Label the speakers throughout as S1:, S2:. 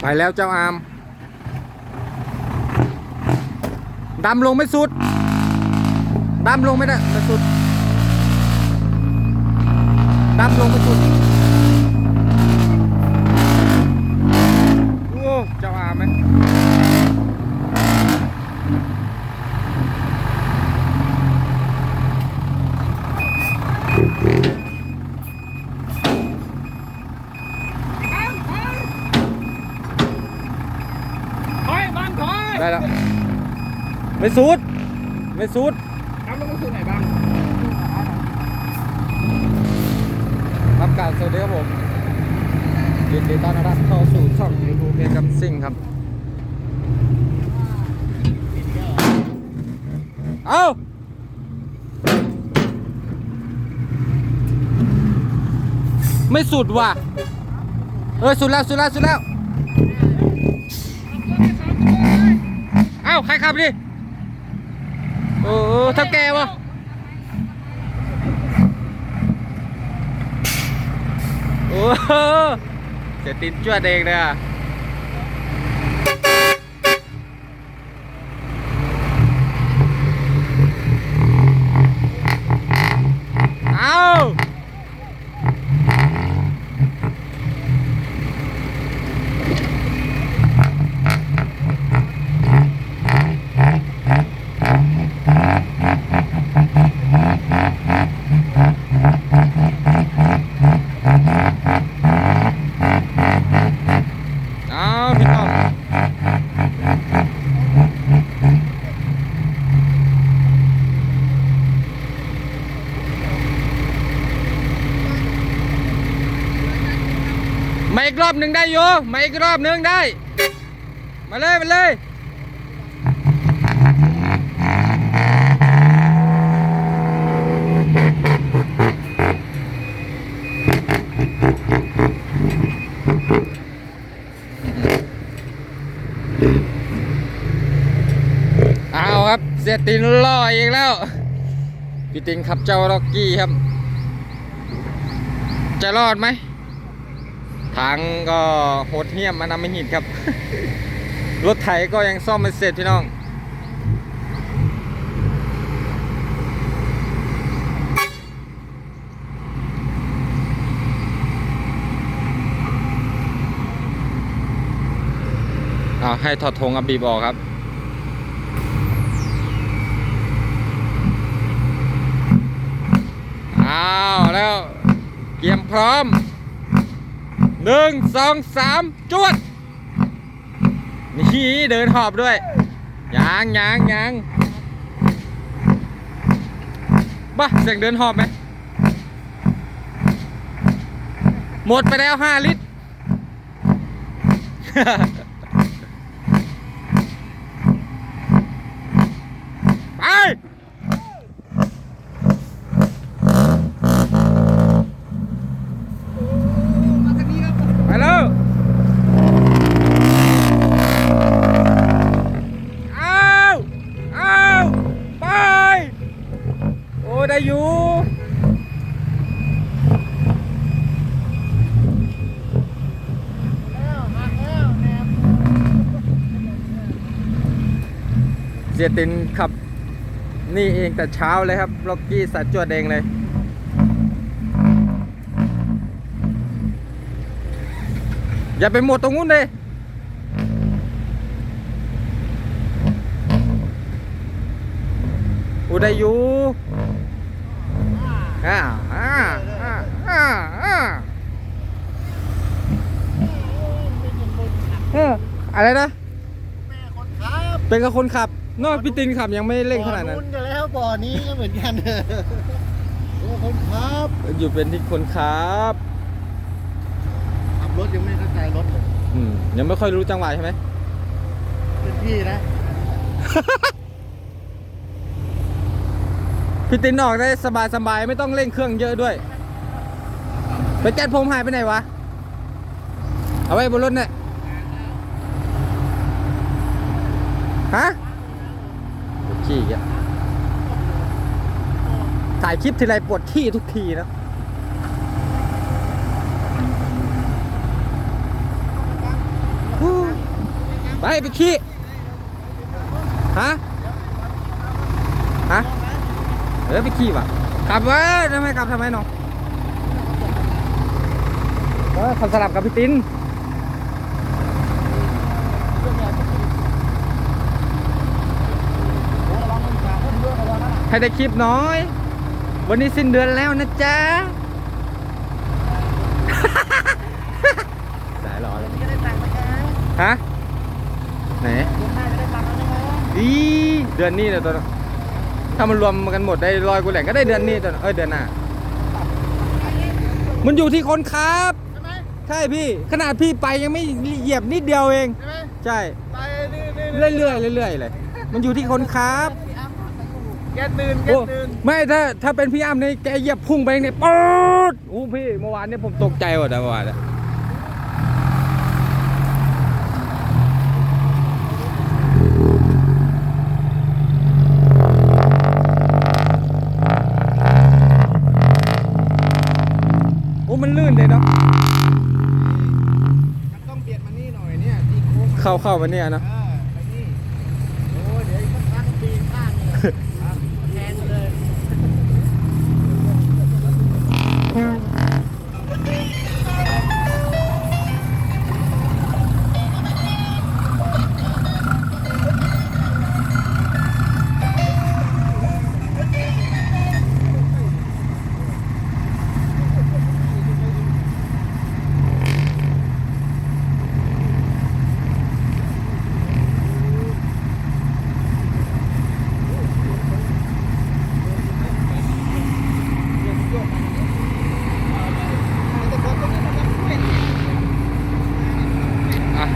S1: ไปแล้วเจ้าอามดำลงไม่สุดดำลงไม่ได้ไม่สุดดำลงไม่สุดโอ้เจ้าอามไหม
S2: ถอยบางถอย
S1: ได้แล้ว ไม่สุดไม่สุด
S2: ทำลงมาสู่ไหนบ้าง
S1: รับการสวัสดีครับผมยินดีต้อนรับเข้าสู่ช่องยูทูบเอกำซิ่งครับ เอาไม่สุดว่ะ เออสุดแล้วสุดแล้วสุดแล้ว เอ้าใครขับดิโอ้เท่าแกวะโอ้โหเสียตินจวดเองเลยอะเอาเอาพี่ต้อมมาอีกรอบหนึ่ งได้อยู่มาอีกรอบหนึ่งได้ มาเลย มาเลยเอาครับเสียตินล่ออีกแล้ว พี่ตินขับเจ้าร็อกกี้ครับ จะรอดไหม ทางก็โหดเหี้ยมมานำไม่หินครับ รถไถก็ยังซ่อมไม่เสร็จพี่น้องเอาให้ถอดธงกับบีบออครับอ้าวแล้วเตรียมพร้อม หนึ่งสองสามจวด นี่เดินหอบด้วยยางยางยางบ้าเสียงเดินหอบไหม หมดไปแล้วห้าลิตร เสียตินขับนี่เองแต่เช้าเลยครับล็อกกี้สัตว์จวดเองเลย อย่าไปหมดตรงนู้นเลยอุได้อยู่อ่าอ่าอ่าอ่าอ่าเอออะไรนะ
S2: แม่คนขับ
S1: เป็นกับคนขับ นอกพี่ตินขับยังไม่เร่งขนาดนั้น
S2: บ่อก็แล้วบ่อนี้ก็เหมือนกันโอ้คนขับ
S1: อยู่เป็นที่คนขับ
S2: ขับรถยังไม่เข้าใจรถเลย
S1: อืมยังไม่ค่อยรู้จังหวะใช่ไหม
S2: เป็นพี่นะ
S1: พี่ตินออกได้สบายสบายๆไม่ต้องเร่งเครื่องเยอะด้วย ไปแก๊สผมหายไปไหนวะ เอาไว้บนรถเนี่ย ฮะปวดขี้อีกอะ ถ่ายคลิปทีไรปวดขี้ทุกทีนะฮู้ไปขี้ ฮะ ฮะ เออไปขี้ว่ะกลับเว้ยทำไมกลับทำไมน้องเออเขาสลับกับพี่ตินให้ได้คลิปน้อย วันนี้สิ้นเดือนแล้วนะจ๊ะ สายรอเลยฮะ ไหนอีเดือนนี้เลยตัวนั้นถ้ามันรวมกันหมดได้ร้อยกูแหล่งก็ได้เดือนนี้ตัวนั้นเอ้ยเดือนหน้า มันอยู่ที่คนครับ
S2: ใช่ไหม
S1: ใช่พี่ ขนาดพี่ไปยังไม่เหยียบนิดเดียวเอง
S2: ใช่ไหม
S1: ใช่
S2: ไปนี่นี่
S1: เรื่อยๆเรื่อยๆเลย มันอยู่ที่คนครับ
S2: แกตื่นแก
S1: โอ้
S2: ตื่น
S1: ไม่ถ้าถ้าเป็นพี่อ้ำนี่แกเหยียบพุ่งไปเนี่ยป๊อดโอ้พี่เมื่อวานเนี่ยผมตกใจหมดอะเมื่อวานอะโอ้มันลื่นเลยเนาะ
S2: มันต้องเปลี่ยนมานี่หน่อยเนี่ยที่โค้ง
S1: เข้าเข้ามาเนี่ยเนาะ
S2: เออไปนี่โอ้ยเดี๋ยวอีกสักพักปีนข้างเลยอะแทนเลย
S1: อ่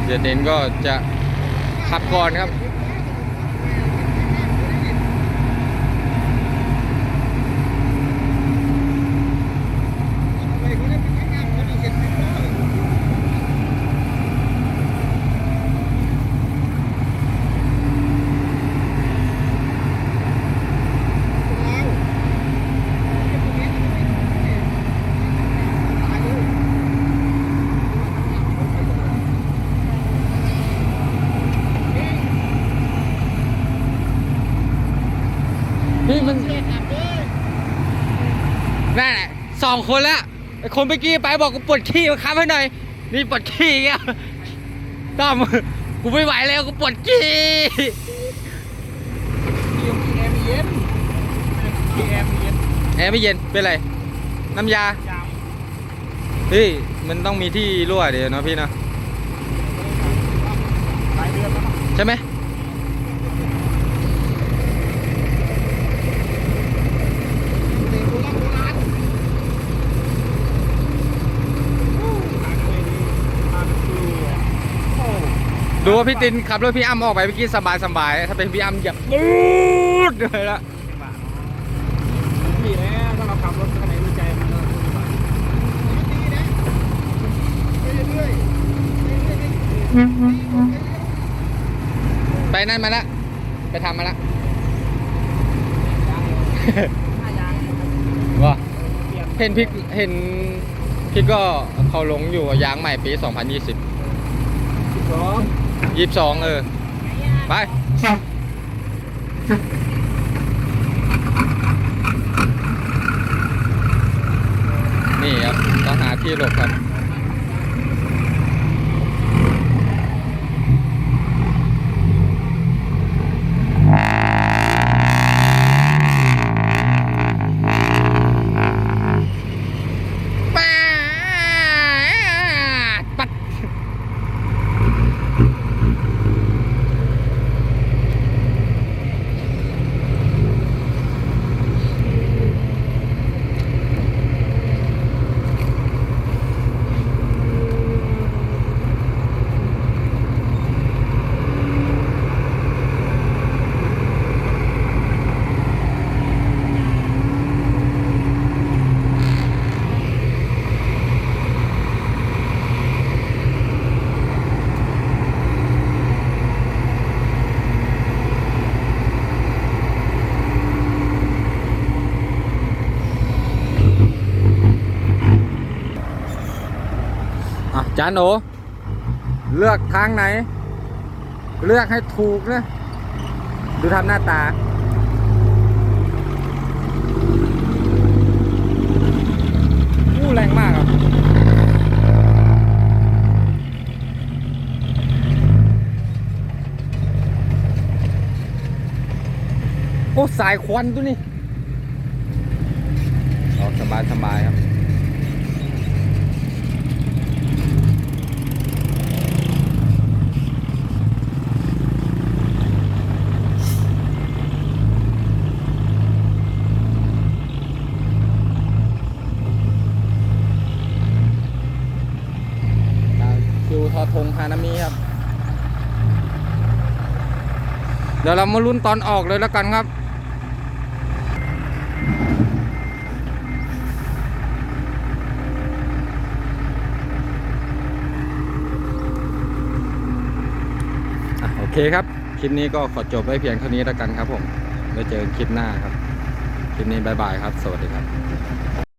S1: เดี๋ยเด่นก็จะขับก่อนครับ นี่มันนั่นแหละส องคนแล้วไอ้คนเมื่อกี้ไปบอกกูปวดขี้มาค้ำให้หน่อย นี่ปวดขี้อีกอะต้อมกูไม่ไหวแล้วกูปวดขี้
S2: แอร์เย็นแอร์เย็น
S1: แอร์ไม่เย็นเป็นไรน้ำยา
S2: ยาว
S1: เฮ้ยมันต้องมีที่รั่วเดี๋ยวเนาะพี่เนาะ
S2: หลายเดือนแล้วเนาะ
S1: ใช่ไหม
S2: เด็กโบราณโบราณโอ้เคยดีมาเป็นครูอะโอ้
S1: ดูว่าพี่ตินขับรถพี่อ้ำออกไปเมื่อกี้สบายสบายๆถ้าเป็นพี่อ้ำเหยียบปูดเลยละ
S2: พี่แล้วถ้าเราขับรถคันไหนรู้ใจมันก็ดีนะเรื่อยๆ
S1: ไปนั่นมาละไปทำมาละว่าเห็นพี่เห็นพี่ก็เขาลงอยู่ว่ายางใหม่ปี 2020 ยี่สิบสองเออ ไปนี่ครับต้องหาที่หลบครับ ป้าดปัด อะ จานโอเลือกทางไหน เลือกให้ถูกนะ ดูทำหน้าตา อู้แรงมากครับโอ้สายควันตัวนี้ออกสบายสบายครับ คิวทอทงฮานามิครับ เดี๋ยวเรามาลุ้นตอนออกเลยแล้วกันครับอโอเคครับ คลิปนี้ก็ขอจบไว้เพียงเท่านี้แล้วกันครับผมไว้เจอกันคลิปหน้าครับ คลิปนี้บายบายครับ สวัสดีครับ